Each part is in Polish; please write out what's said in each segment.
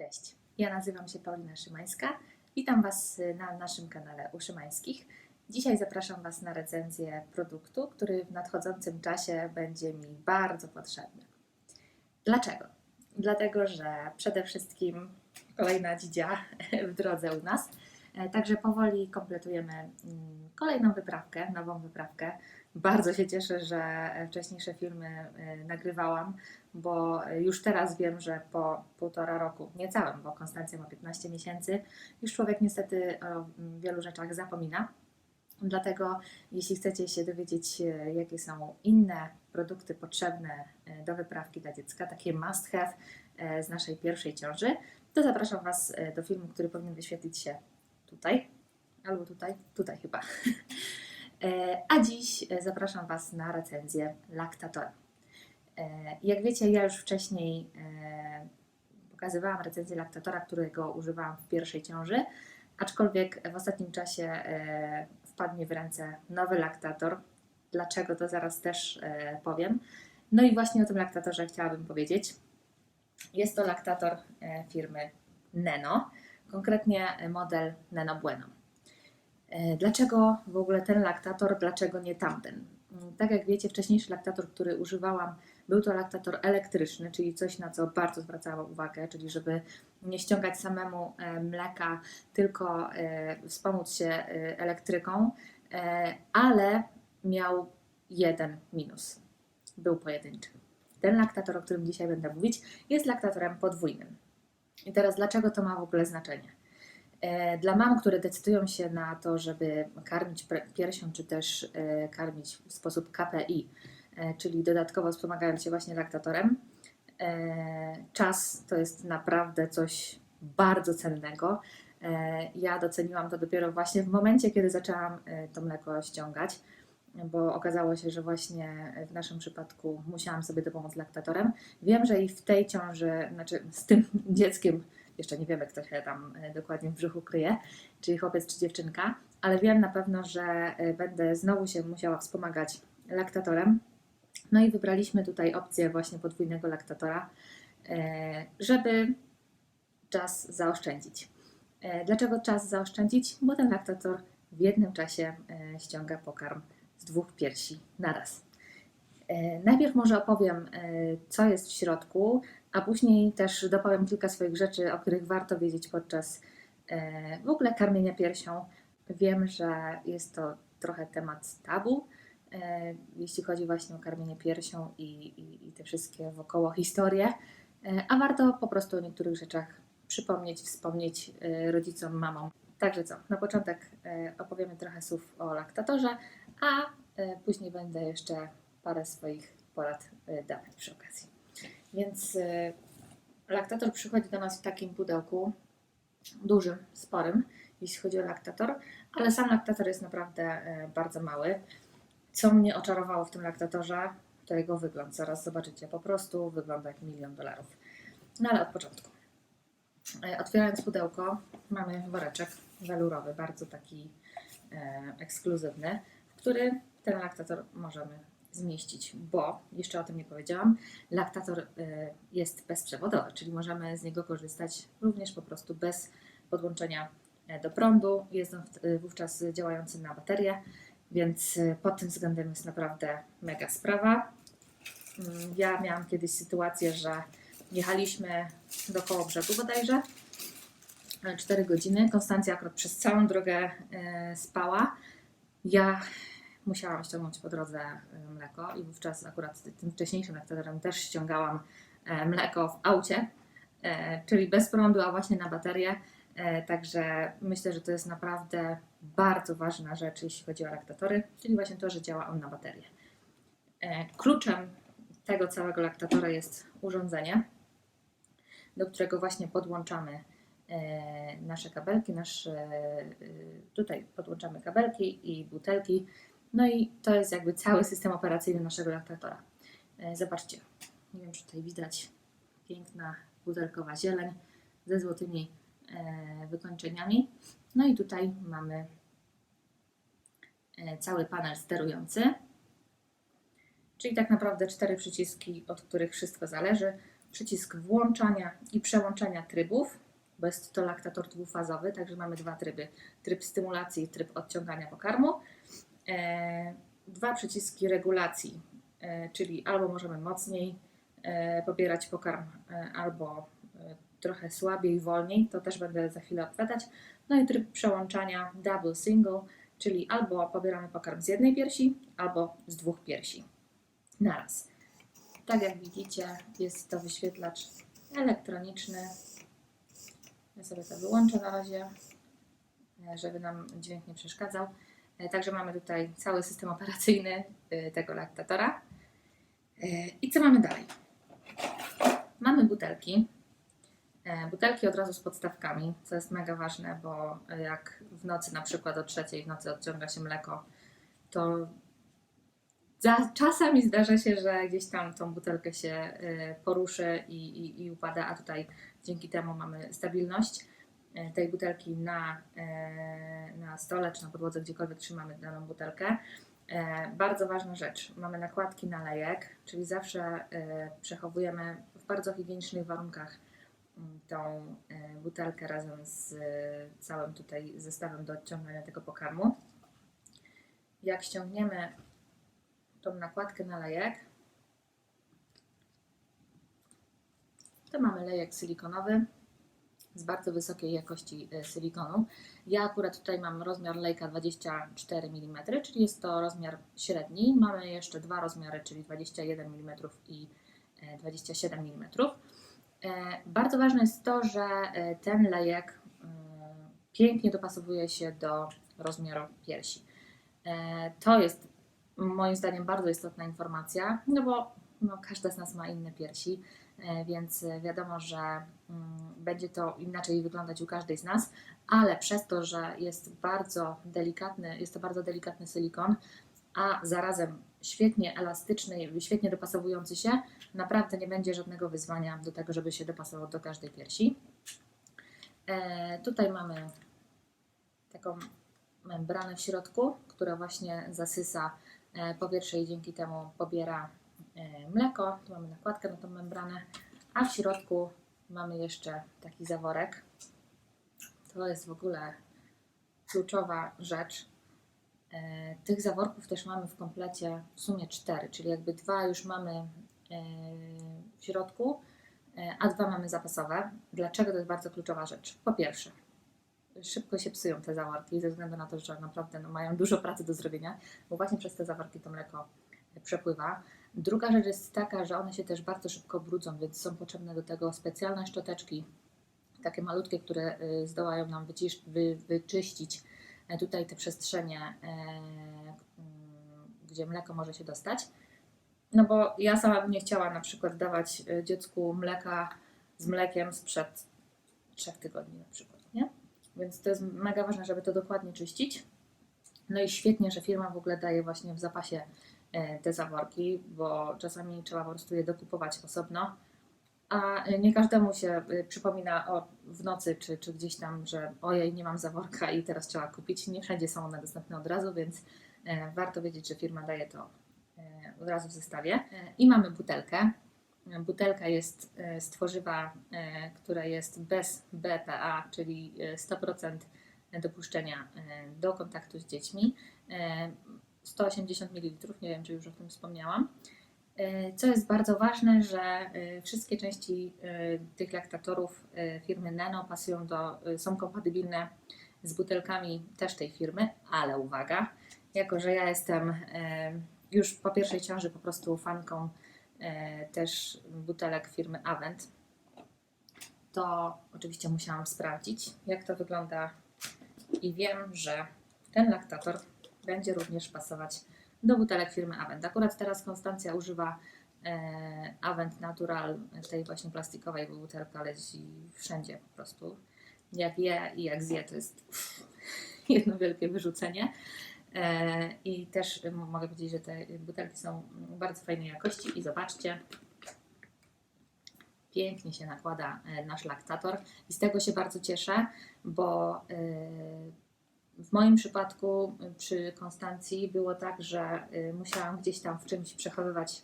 Cześć, ja nazywam się Paulina Szymańska. Witam Was na naszym kanale u Szymańskich. Dzisiaj zapraszam Was na recenzję produktu, który w nadchodzącym czasie będzie mi bardzo potrzebny. Dlaczego? Dlatego, że przede wszystkim kolejna dzidzia w drodze u nas. E, Także powoli kompletujemy mm, kolejną wyprawkę, nową wyprawkę. Bardzo się cieszę, że wcześniejsze filmy e, nagrywałam, bo już teraz wiem, że po półtora roku, niecałym, bo Konstancja ma 15 miesięcy, już człowiek niestety o wielu rzeczach zapomina. Dlatego, jeśli chcecie się dowiedzieć, e, jakie są inne produkty potrzebne e, do wyprawki dla dziecka, takie must have e, z naszej pierwszej ciąży, to zapraszam Was e, do filmu, który powinien wyświetlić się tutaj, albo tutaj, tutaj chyba. E, A dziś e, zapraszam Was na recenzję laktatora. E, Jak wiecie, ja już wcześniej e, pokazywałam recenzję laktatora, którego używałam w pierwszej ciąży, aczkolwiek w ostatnim czasie e, wpadł mi w ręce nowy laktator. Dlaczego to zaraz też powiem. No i właśnie o tym laktatorze chciałabym powiedzieć. Jest to laktator firmy Neno, konkretnie model Neno Bueno. Dlaczego w ogóle ten laktator, dlaczego nie tamten? Mm, Tak jak wiecie, wcześniejszy laktator, który używałam, był to laktator elektryczny, czyli coś, na co bardzo zwracałam uwagę, czyli żeby nie ściągać samemu e, mleka, tylko e, wspomóc się e, elektryką, ale miał jeden minus. Był pojedynczy. Ten laktator, o którym dzisiaj będę mówić, jest laktatorem podwójnym. I teraz dlaczego to ma w ogóle znaczenie? Dla mam, które decydują się na to, żeby karmić piersią, czy też karmić w sposób KPI, czyli dodatkowo wspomagając się właśnie laktatorem, e, czas to jest naprawdę coś bardzo cennego. E, Ja doceniłam to dopiero właśnie w momencie, kiedy zaczęłam e, to mleko ściągać, bo okazało się, że właśnie w naszym przypadku musiałam sobie dopomóc laktatorem. Wiem, że i w tej ciąży, znaczy z tym dzieckiem, jeszcze nie wiemy, kto się tam e, dokładnie w brzuchu kryje, czy chłopiec, czy dziewczynka, ale wiem na pewno, że e, będę znowu się musiała wspomagać laktatorem. No i wybraliśmy tutaj opcję właśnie podwójnego laktatora, e, żeby czas zaoszczędzić. E, Dlaczego czas zaoszczędzić? Bo ten laktator w jednym czasie e, ściąga pokarm z dwóch piersi naraz. Najpierw może opowiem, co jest w środku, a później też dopowiem kilka swoich rzeczy, o których warto wiedzieć podczas w ogóle karmienia piersią. Wiem, że jest to trochę temat tabu, jeśli chodzi właśnie o karmienie piersią i, i, i te wszystkie wokoło historie, e, a warto po prostu o niektórych rzeczach przypomnieć, wspomnieć e, rodzicom, mamom. Także co, na początek e, opowiemy trochę słów o laktatorze, a e, później będę jeszcze parę swoich porad e, dawać przy okazji. Więc e, laktator przychodzi do nas w takim pudełku dużym, sporym, jeśli chodzi o laktator, ale sam laktator jest naprawdę e, bardzo mały. Co mnie oczarowało w tym laktatorze, to jego wygląd. Zaraz zobaczycie, po prostu wygląda jak milion dolarów. No ale od początku. E, Otwierając pudełko, mamy woreczek welurowy, bardzo taki e, ekskluzywny, w który ten laktator możemy zmieścić, bo jeszcze o tym nie powiedziałam, laktator e, jest bezprzewodowy, czyli możemy z niego korzystać również po prostu bez podłączenia e, do prądu. Jest on wówczas działający na baterię, więc e, pod tym względem jest naprawdę mega sprawa. Mm, Ja miałam kiedyś sytuację, że jechaliśmy do koło brzegu bodajże, 4 godziny. Konstancja akurat przez całą drogę e, spała. Ja musiałam ściągnąć po drodze e, mleko i wówczas akurat tym wcześniejszym laktatorem też ściągałam e, mleko w aucie, e, czyli bez prądu, a właśnie na baterię. E, Także myślę, że to jest naprawdę bardzo ważna rzecz, jeśli chodzi o laktatory, czyli właśnie to, że działa on na baterię. E, Kluczem tego całego laktatora jest urządzenie, do którego właśnie podłączamy e, nasze kabelki, nasz, e, tutaj podłączamy kabelki i butelki. No i to jest jakby cały system operacyjny naszego laktatora. Zobaczcie, nie wiem czy tutaj widać, piękna butelkowa zieleń ze złotymi wykończeniami. No i tutaj mamy e, cały panel sterujący, czyli tak naprawdę cztery przyciski, od których wszystko zależy. przycisk włączania i przełączania trybów, bo jest to laktator dwufazowy, także mamy dwa tryby: tryb stymulacji i tryb odciągania pokarmu. E, dwa przyciski regulacji, e, czyli albo możemy mocniej e, pobierać pokarm, e, albo e, trochę słabiej, wolniej, to też będę za chwilę odpowiadać. No i tryb przełączania double single, czyli albo pobieramy pokarm z jednej piersi, albo z dwóch piersi naraz. Tak jak widzicie, jest to wyświetlacz elektroniczny. Ja sobie to wyłączę na razie, żeby nam dźwięk nie przeszkadzał. E, Także mamy tutaj cały system operacyjny e, tego laktatora. E, I co mamy dalej? Mamy butelki. E, Butelki od razu z podstawkami, co jest mega ważne, bo jak w nocy na przykład o trzeciej w nocy odciąga się mleko, to za, czasami zdarza się, że gdzieś tam tą butelkę się e, poruszy i, i, i upada, a tutaj dzięki temu mamy stabilność e, tej butelki na, na stole czy na podłodze, gdziekolwiek trzymamy daną butelkę. Bardzo ważna rzecz, mamy nakładki na lejek, czyli zawsze przechowujemy w bardzo higienicznych warunkach tą e, butelkę razem z e, całym tutaj zestawem do odciągania tego pokarmu. Jak ściągniemy tą nakładkę na lejek, to mamy lejek silikonowy z bardzo wysokiej jakości e, silikonu. Ja akurat tutaj mam rozmiar lejka 24 mm, czyli jest to rozmiar średni. Mamy jeszcze dwa rozmiary, czyli 21 mm i e, 27 mm. E, Bardzo ważne jest to, że e, ten lejek mm, pięknie dopasowuje się do rozmiaru piersi. E, To jest moim zdaniem bardzo istotna informacja, no bo no, każda z nas ma inne piersi, e, więc e, wiadomo, że mm, będzie to inaczej wyglądać u każdej z nas, ale przez to, że jest bardzo delikatny, jest to bardzo delikatny silikon, a zarazem świetnie elastyczny, świetnie dopasowujący się, naprawdę nie będzie żadnego wyzwania do tego, żeby się dopasował do każdej piersi. E, tutaj mamy taką membranę w środku, która właśnie zasysa e, powietrze i dzięki temu pobiera e, mleko. Tu mamy nakładkę na tą membranę, a w środku mamy jeszcze taki zaworek. To jest w ogóle kluczowa rzecz. E, Tych zaworków też mamy w komplecie w sumie cztery, czyli jakby dwa już mamy e, w środku, e, a dwa mamy zapasowe. Dlaczego to jest bardzo kluczowa rzecz? Po pierwsze, szybko się psują te zaworki ze względu na to, że naprawdę no, mają dużo pracy do zrobienia, bo właśnie przez te zaworki to mleko przepływa. Druga rzecz jest taka, że one się też bardzo szybko brudzą, więc są potrzebne do tego specjalne szczoteczki, takie malutkie, które y, zdołają nam wycisz, wy, wyczyścić tutaj te przestrzenie, e, mm, gdzie mleko może się dostać. No bo ja sama bym nie chciała na przykład dawać e, dziecku mleka z mlekiem sprzed trzech tygodni na przykład, nie? Więc to jest mega ważne, żeby to dokładnie czyścić. No i świetnie, że firma w ogóle daje właśnie w zapasie e, te zaworki, bo czasami trzeba po prostu je dokupować osobno, a e, nie każdemu się e, przypomina o, w nocy czy, czy gdzieś tam, że ojej, nie mam zaworka i teraz trzeba kupić. Nie wszędzie są one dostępne od razu, więc e, warto wiedzieć, że firma daje to e, od razu w zestawie. I mamy butelkę. Butelka jest z tworzywa, które jest bez BPA, czyli e, 100% dopuszczenia do kontaktu z dziećmi. E, 180 ml, nie wiem czy już o tym wspomniałam. E, Co jest bardzo ważne, że e, wszystkie części e, tych laktatorów firmy Neno pasują do, są kompatybilne z butelkami też tej firmy, ale uwaga, jako że ja jestem już po pierwszej ciąży po prostu fanką też butelek firmy Avent, to oczywiście musiałam sprawdzić, jak to wygląda i wiem, że ten laktator będzie również pasować do butelek firmy Avent. Akurat teraz Konstancja używa e, Avent Natural, tej właśnie plastikowej butelka leci wszędzie po prostu. Jak je i jak zje, to jest jedno wielkie wyrzucenie. E, I też mogę powiedzieć, że te butelki są bardzo fajnej jakości i zobaczcie, pięknie się nakłada e, nasz laktator i z tego się bardzo cieszę, bo e, w moim przypadku y, przy Konstancji było tak, że y, musiałam gdzieś tam w czymś przechowywać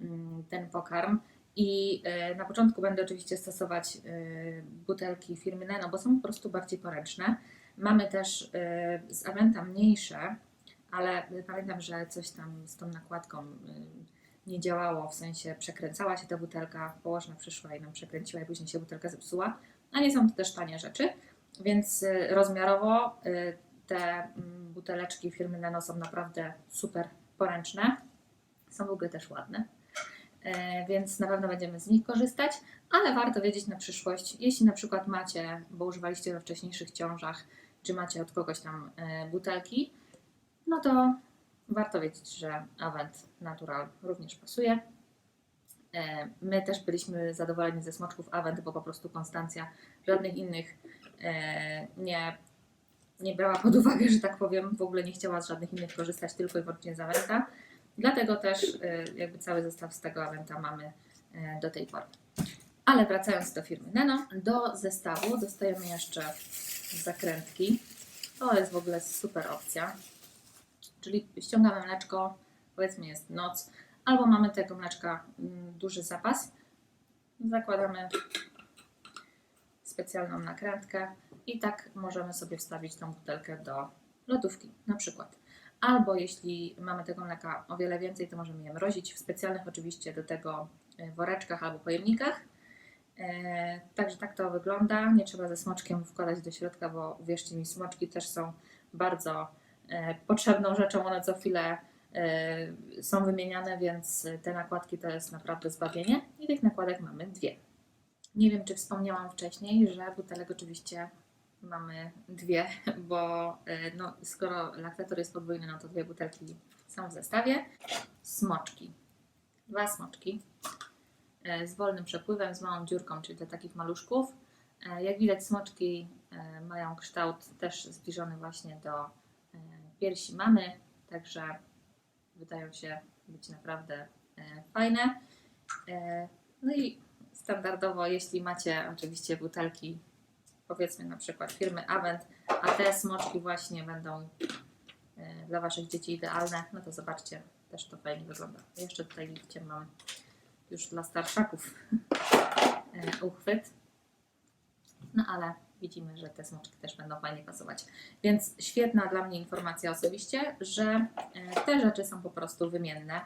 mm, ten pokarm I e, na początku będę oczywiście stosować e, butelki firmy Neno, bo są po prostu bardziej poręczne. Mamy też z Aventa mniejsze, ale pamiętam, że coś tam z tą nakładką nie działało, w sensie przekręcała się ta butelka, położna przyszła i nam przekręciła i później się butelka zepsuła. A nie są to też tanie rzeczy, więc rozmiarowo te mm, buteleczki firmy Nano są naprawdę super poręczne. Są w ogóle też ładne. E, więc na pewno będziemy z nich korzystać, ale warto wiedzieć na przyszłość, jeśli na przykład macie, bo używaliście we wcześniejszych ciążach, czy macie od kogoś tam e, butelki, no to warto wiedzieć, że Avent Natural również pasuje. E, My też byliśmy zadowoleni ze smoczków Avent, bo po prostu Konstancja żadnych innych nie, nie brała pod uwagę, że tak powiem, w ogóle nie chciała z żadnych innych korzystać, tylko i wyłącznie z Aventa. Dlatego też e, jakby cały zestaw z tego Aventa mamy e, do tej pory. Ale wracając do firmy Nano, do zestawu dostajemy jeszcze zakrętki. To jest w ogóle super opcja. Czyli ściągamy mleczko, powiedzmy jest noc, albo mamy tego mleczka mm, duży zapas. Zakładamy specjalną nakrętkę i tak możemy sobie wstawić tą butelkę do lodówki na przykład. Albo jeśli mamy tego mleka o wiele więcej, to możemy je mrozić w specjalnych oczywiście do tego e, woreczkach albo pojemnikach. E, Także tak to wygląda. Nie trzeba ze smoczkiem wkładać do środka, bo uwierzcie mi, smoczki też są bardzo e, potrzebną rzeczą. One co chwilę są wymieniane, więc te nakładki to jest naprawdę zbawienie. I tych nakładek mamy dwie. Nie wiem, czy wspomniałam wcześniej, że butelek oczywiście mamy dwie, bo e, no, skoro laktator jest podwójny, no to dwie butelki są w zestawie. Smoczki. Dwa smoczki e, z wolnym przepływem, z małą dziurką, czyli do takich maluszków. E, Jak widać, smoczki mają kształt też zbliżony właśnie do piersi mamy, także wydają się być naprawdę fajne. No i standardowo, jeśli macie oczywiście butelki, powiedzmy na przykład firmy Avent, a te smoczki właśnie będą e, dla Waszych dzieci idealne, no to zobaczcie, też to fajnie wygląda. Jeszcze tutaj widzicie, mam już dla starszaków e, uchwyt. No ale widzimy, że te smoczki też będą fajnie pasować. Więc świetna dla mnie informacja osobiście, że e, te rzeczy są po prostu wymienne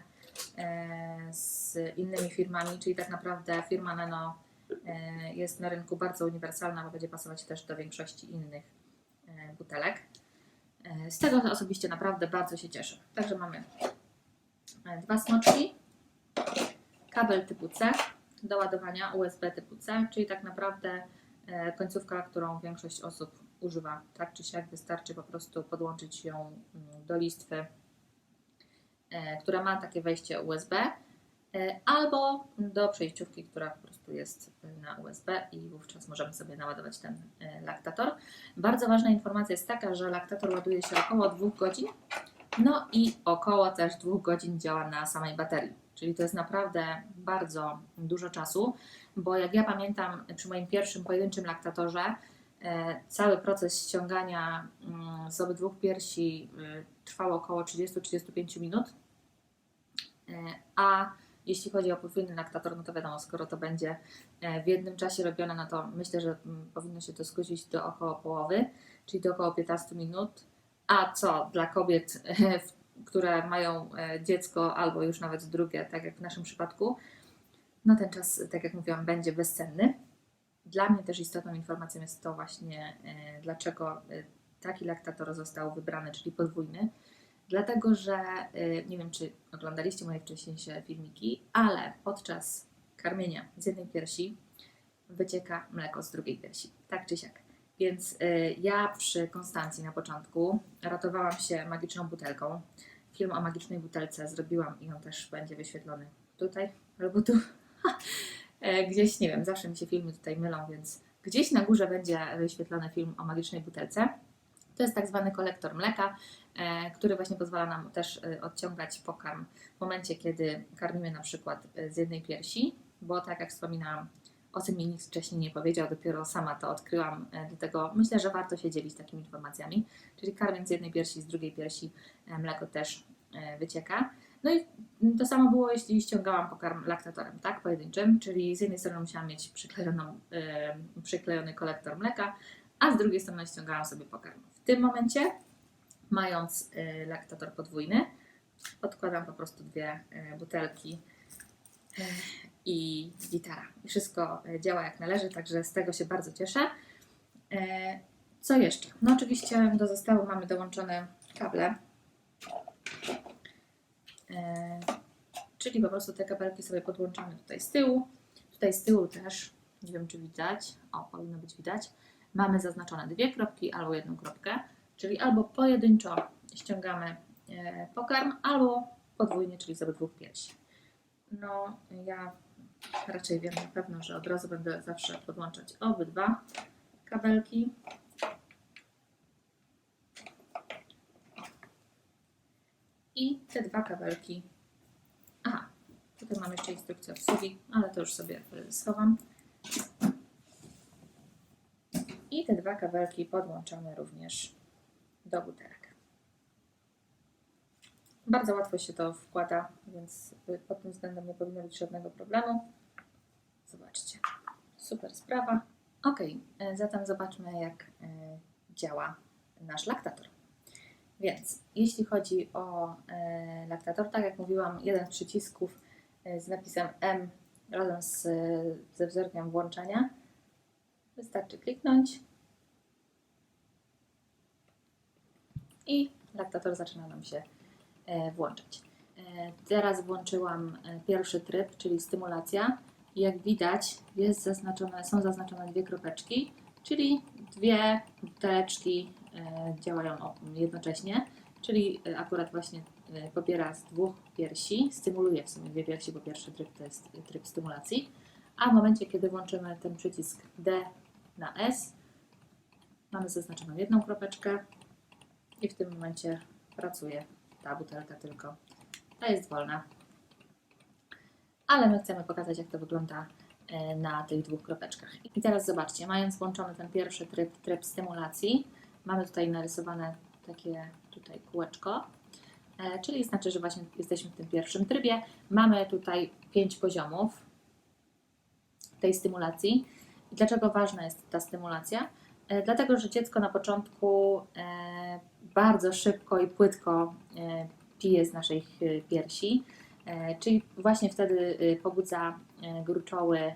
z innymi firmami, czyli tak naprawdę firma Nano e, jest na rynku bardzo uniwersalna, bo będzie pasować też do większości innych e, butelek. E, Z tego osobiście naprawdę bardzo się cieszę. Także mamy e, dwa smoczki, kabel typu C do ładowania USB typu C, czyli tak naprawdę e, końcówka, którą większość osób używa tak czy siak, wystarczy po prostu podłączyć ją mm, do listwy, e, która ma takie wejście USB, e, albo do przejściówki, która po prostu jest na USB i wówczas możemy sobie naładować ten e, laktator. Bardzo ważna informacja jest taka, że laktator ładuje się około 2 godzin, no i około też 2 godzin działa na samej baterii. Czyli to jest naprawdę bardzo dużo czasu, bo jak ja pamiętam przy moim pierwszym pojedynczym laktatorze, e, cały proces ściągania mm, z obydwu piersi y, trwał około 30-35 minut. E, A jeśli chodzi o podwójny laktator, no to wiadomo, skoro to będzie e, w jednym czasie robione, no to myślę, że mm, powinno się to skrócić do około połowy, czyli do około 15 minut. A co dla kobiet, które mają e, dziecko albo już nawet drugie, tak jak w naszym przypadku, no ten czas, tak jak mówiłam, będzie bezcenny. Dla mnie też istotną informacją jest to właśnie, dlaczego taki laktator został wybrany, czyli podwójny. Dlatego, że e, nie wiem, czy oglądaliście moje wcześniejsze filmiki, ale podczas karmienia z jednej piersi wycieka mleko z drugiej piersi, tak czy siak. Więc y, ja przy Konstancji na początku ratowałam się magiczną butelką. Film o magicznej butelce zrobiłam i on też będzie wyświetlony tutaj albo tu. E, gdzieś, nie wiem, zawsze mi się filmy tutaj mylą, więc gdzieś na górze będzie wyświetlony film o magicznej butelce. To jest tak zwany kolektor mleka, e, który właśnie pozwala nam też e, odciągać pokarm w momencie, kiedy karmimy na przykład e, z jednej piersi, bo tak jak wspominałam, o tym mi nikt wcześniej nie powiedział, dopiero sama to odkryłam, dlatego myślę, że warto się dzielić takimi informacjami. Czyli karmiąc z jednej piersi, z drugiej piersi mleko też wycieka. No i to samo było, jeśli ściągałam pokarm laktatorem, tak, pojedynczym, czyli z jednej strony musiałam mieć przyklejony kolektor mleka, a z drugiej strony ściągałam sobie pokarm. W tym momencie, mając yy, laktator podwójny, odkładam po prostu dwie yy, butelki yy, i gitara. I wszystko działa jak należy, także z tego się bardzo cieszę. Co jeszcze? No oczywiście do zestawu mamy dołączone kable czyli po prostu te kabelki sobie podłączamy tutaj z tyłu. Tutaj z tyłu też, nie wiem czy widać, o powinno być widać, mamy zaznaczone dwie kropki albo jedną kropkę, czyli albo pojedynczo ściągamy e, pokarm, albo podwójnie, czyli z obydwu piersi. No ja raczej wiem na pewno, że od razu będę zawsze podłączać obydwa kabelki. I te dwa kabelki. Aha, tutaj mam jeszcze instrukcję obsługi, ale to już sobie y, schowam. I te dwa kabelki podłączamy również do butelek. Bardzo łatwo się to wkłada, więc y, pod tym względem nie powinno być żadnego problemu. Zobaczcie, super sprawa. Ok, zatem zobaczmy jak y, działa nasz laktator. Więc jeśli chodzi o e, laktator, tak jak mówiłam, jeden z przycisków z napisem M razem z, ze wzorkiem włączania. Wystarczy kliknąć i laktator zaczyna nam się e, włączać. E, teraz włączyłam e, pierwszy tryb, czyli stymulacja. Jak widać, zaznaczone, są zaznaczone dwie kropeczki, czyli dwie buteleczki działają jednocześnie, czyli akurat właśnie pobiera z dwóch piersi, stymuluje w sumie dwie piersi, bo pierwszy tryb to jest tryb stymulacji, a w momencie, kiedy włączymy ten przycisk D na S, mamy zaznaczoną jedną kropeczkę i w tym momencie pracuje ta butelka tylko. Ta jest wolna. Ale my chcemy pokazać, jak to wygląda e, na tych dwóch kropeczkach. I teraz zobaczcie, mając włączony ten pierwszy tryb, tryb stymulacji, mamy tutaj narysowane takie tutaj kółeczko, e, czyli znaczy, że właśnie jesteśmy w tym pierwszym trybie. Mamy tutaj pięć poziomów tej stymulacji. I dlaczego ważna jest ta stymulacja? E, Dlatego, że dziecko na początku bardzo szybko i płytko e, pije z naszych e, piersi, e, czyli właśnie wtedy pobudza gruczoły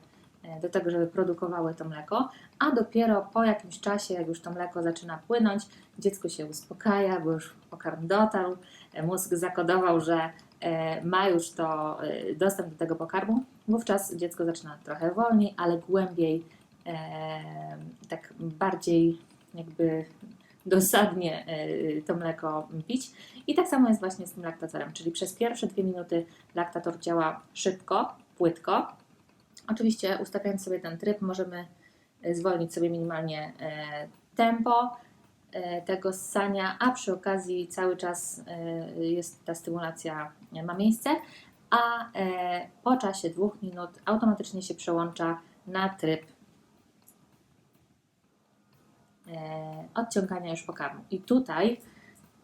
do tego, żeby produkowały to mleko, a dopiero po jakimś czasie, jak już to mleko zaczyna płynąć, dziecko się uspokaja, bo już pokarm dotarł, mózg zakodował, że ma już to dostęp do tego pokarmu, wówczas dziecko zaczyna trochę wolniej, ale głębiej, tak bardziej jakby dosadnie e, to mleko pić. I tak samo jest właśnie z tym laktatorem, czyli przez pierwsze dwie minuty laktator działa szybko, płytko. Oczywiście ustawiając sobie ten tryb możemy e, zwolnić sobie minimalnie e, tempo tego ssania, a przy okazji cały czas jest ta stymulacja ma miejsce, a po czasie dwóch minut automatycznie się przełącza na tryb odciągania już pokarmu. I tutaj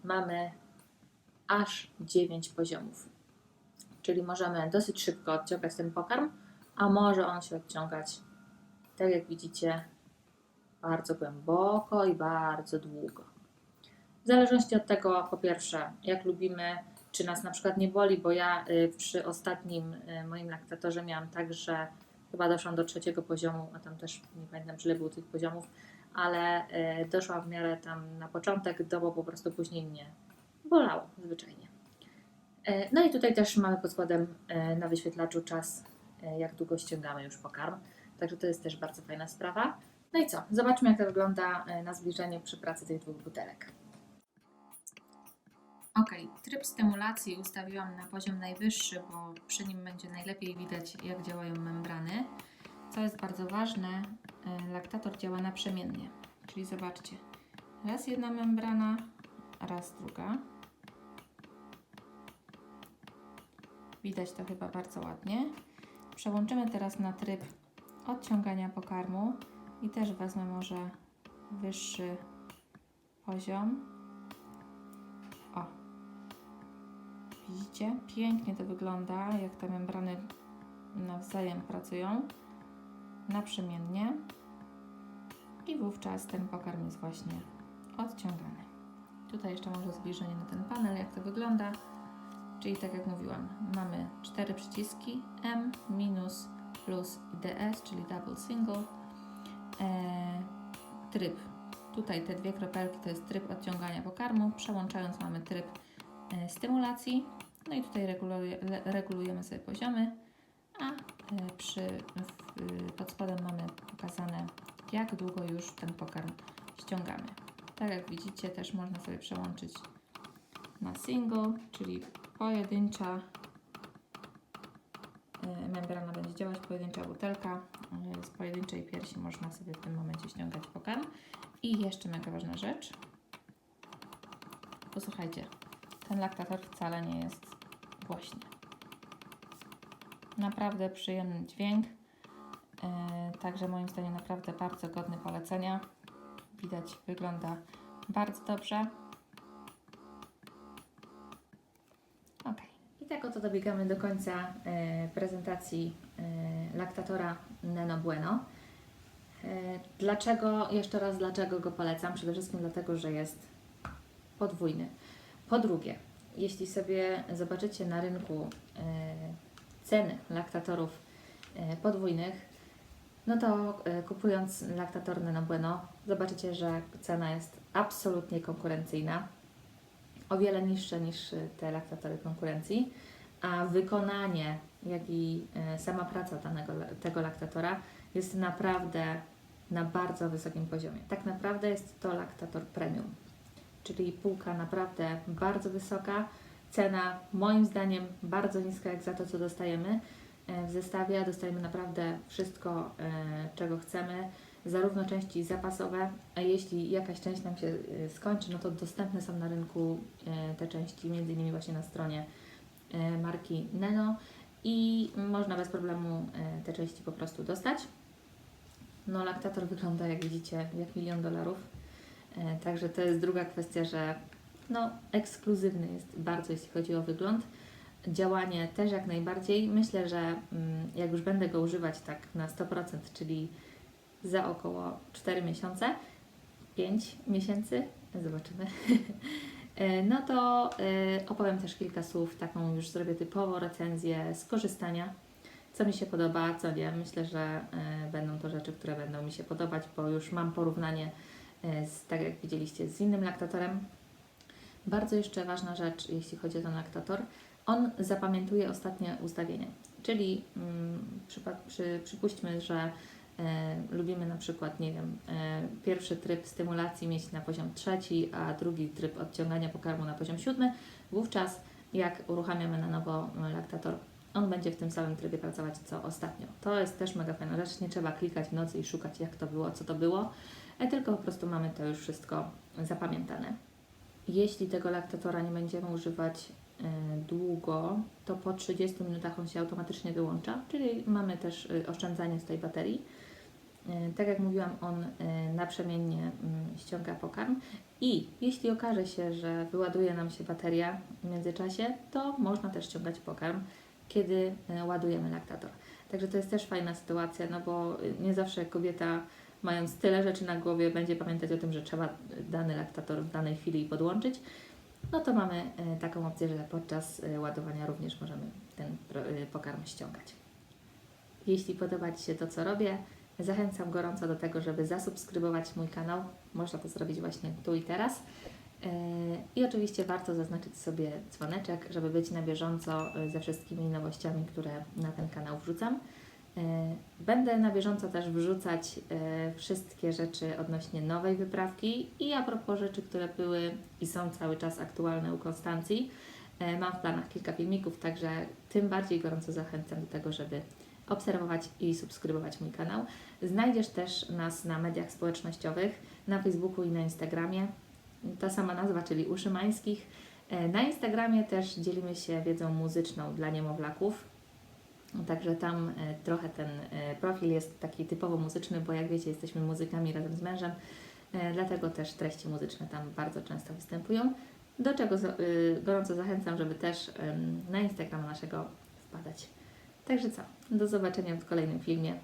mamy aż 9 poziomów. Czyli możemy dosyć szybko odciągać ten pokarm, a może on się odciągać, tak jak widzicie, bardzo głęboko i bardzo długo. W zależności od tego, po pierwsze, jak lubimy, czy nas na przykład nie boli, bo ja y, przy ostatnim y, moim laktatorze miałam tak, że chyba doszłam do trzeciego poziomu, a tam też nie pamiętam, ile było tych poziomów, ale y, doszłam w miarę tam na początek, do bo po prostu później mnie bolało zwyczajnie. E, No i tutaj też mamy pod spodem e, na wyświetlaczu czas, e, jak długo ściągamy już pokarm. Także to jest też bardzo fajna sprawa. No i co? Zobaczmy, jak to wygląda e, na zbliżeniu przy pracy tych dwóch butelek. Ok, tryb stymulacji ustawiłam na poziom najwyższy, bo przy nim będzie najlepiej widać, jak działają membrany. Co jest bardzo ważne, e, laktator działa naprzemiennie. Czyli zobaczcie, raz jedna membrana, raz druga. Widać to chyba bardzo ładnie. Przełączymy teraz na tryb odciągania pokarmu i też wezmę może wyższy poziom. O. Widzicie? Pięknie to wygląda, jak te membrany nawzajem pracują naprzemiennie i wówczas ten pokarm jest właśnie odciągany. Tutaj jeszcze może zbliżenie na ten panel, jak to wygląda. Czyli tak jak mówiłam, mamy cztery przyciski M, minus, plus i DS, czyli double single. E, tryb. Tutaj te dwie kropelki to jest tryb odciągania pokarmu. Przełączając mamy tryb e, stymulacji. No i tutaj reguluje, regulujemy sobie poziomy, a e, przy, w, pod spodem mamy pokazane jak długo już ten pokarm ściągamy. Tak jak widzicie też można sobie przełączyć na single, czyli pojedyncza e, membrana będzie działać, pojedyncza butelka. Z pojedynczej piersi można sobie w tym momencie ściągać pokarm. I jeszcze mega ważna rzecz. Posłuchajcie, ten laktator wcale nie jest głośny. Naprawdę przyjemny dźwięk. E, Także moim zdaniem naprawdę bardzo godny polecenia. Widać, wygląda bardzo dobrze. Ok. I tak oto dobiegamy do końca e, prezentacji e, laktatora Nano Bueno. Dlaczego, jeszcze raz, dlaczego go polecam? Przede wszystkim dlatego, że jest podwójny. Po drugie, jeśli sobie zobaczycie na rynku ceny laktatorów e, podwójnych, no to e, kupując laktator Nano Bueno, zobaczycie, że cena jest absolutnie konkurencyjna, o wiele niższa niż e, te laktatory konkurencji, a wykonanie, jak i sama praca danego, tego laktatora jest naprawdę na bardzo wysokim poziomie. Tak naprawdę jest to laktator premium, czyli półka naprawdę bardzo wysoka, cena moim zdaniem bardzo niska jak za to, co dostajemy e, w zestawie. Dostajemy naprawdę wszystko, e, czego chcemy, zarówno części zapasowe, a jeśli jakaś część nam się e, skończy, no to dostępne są na rynku te części, między innymi właśnie na stronie marki Neno i można bez problemu te części po prostu dostać. No, laktator wygląda, jak widzicie, jak milion dolarów. Także to jest druga kwestia, że no, ekskluzywny jest bardzo, jeśli chodzi o wygląd. Działanie też jak najbardziej. Myślę, że mm, jak już będę go używać tak na 100%, czyli za około 4 miesiące, 5 miesięcy, zobaczymy, E, no to e, opowiem też kilka słów, taką już zrobię typowo recenzję skorzystania co mi się podoba, co nie. Myślę, że e, będą to rzeczy, które będą mi się podobać, bo już mam porównanie, z, tak jak widzieliście, z innym laktatorem. Bardzo jeszcze ważna rzecz, jeśli chodzi o ten laktator, on zapamiętuje ostatnie ustawienie. Czyli mm, przypa- przy, przypuśćmy, że e, lubimy na przykład, nie wiem, e, pierwszy tryb stymulacji mieć na poziom trzeci, a drugi tryb odciągania pokarmu na poziom siódmy. Wówczas, jak uruchamiamy na nowo laktator, on będzie w tym samym trybie pracować co ostatnio. To jest też mega fajna rzecz. Nie trzeba klikać w nocy i szukać, jak to było, co to było, e, tylko po prostu mamy to już wszystko zapamiętane. Jeśli tego laktatora nie będziemy używać e, długo, to po 30 minutach on się automatycznie wyłącza, czyli mamy też e, oszczędzanie z tej baterii. E, Tak jak mówiłam, on naprzemiennie mm, ściąga pokarm i jeśli okaże się, że wyładuje nam się bateria w międzyczasie, to można też ściągać pokarm, kiedy ładujemy laktator. Także to jest też fajna sytuacja, no bo nie zawsze kobieta mając tyle rzeczy na głowie będzie pamiętać o tym, że trzeba dany laktator w danej chwili podłączyć. No to mamy e, taką opcję, że podczas e, ładowania również możemy ten e, pokarm ściągać. Jeśli podoba Ci się to, co robię, zachęcam gorąco do tego, żeby zasubskrybować mój kanał. Można to zrobić właśnie tu i teraz. I oczywiście warto zaznaczyć sobie dzwoneczek, żeby być na bieżąco ze wszystkimi nowościami, które na ten kanał wrzucam. E, Będę na bieżąco też wrzucać e, wszystkie rzeczy odnośnie nowej wyprawki i a propos rzeczy, które były i są cały czas aktualne u Konstancji. E, Mam w planach kilka filmików, także tym bardziej gorąco zachęcam do tego, żeby obserwować i subskrybować mój kanał. Znajdziesz też nas na mediach społecznościowych, na Facebooku i na Instagramie. Ta sama nazwa, czyli Uszy Mańskich. E, Na Instagramie też dzielimy się wiedzą muzyczną dla niemowlaków. Także tam e, trochę ten e, profil jest taki typowo muzyczny, bo jak wiecie, jesteśmy muzykami razem z mężem, e, dlatego też treści muzyczne tam bardzo często występują. do czego gorąco zachęcam, żeby też na Instagrama naszego wpadać. Także co, do zobaczenia w kolejnym filmie.